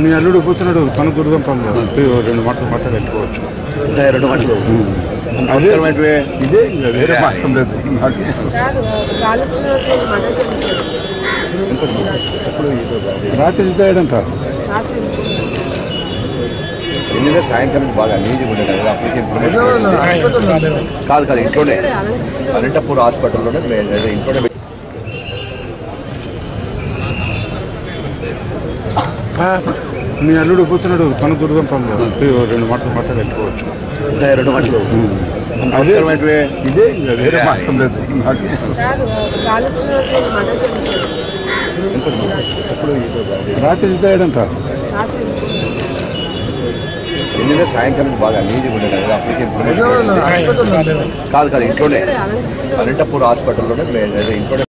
మీ అల్లుడు కూర్చున్నాడు పని గురుగంపంలో రెండు మాటలు మాట్లాడి వెళ్ళిపోవచ్చు ఇంకా రెండు ఇదే ఇంకా వేరే మార్గం లేదు. రాత్రి నిన్ననే సాయంకాలం బాగా నీటి ఉండేది కదా అప్పటికి కాదు కాదు ఇంట్లోనే. అనంతపూర్ హాస్పిటల్లోనే ఇంట్లోనే మీ అల్లుడు కూర్చున్నాడు పని గురుగంపంలో రెండు మాటలు మాట్లాడి వెళ్ళిపోవచ్చు రెండు గంటలు అదే అవసరమైనవే ఇదే ఇంకా వేరే మార్గం లేదు. నాకు కాదు కాళీ శ్రీనివాసరావు మాట చనిపోయాడు రాత్రి నిన్ననే సాయంకాలం బాగా నీటి ఉండేది కదా అప్పటికి కాదు కాదు ఇంట్లోనే. అనంతపూర్. హాస్పిటల్లోనే ఇంట్లోనే.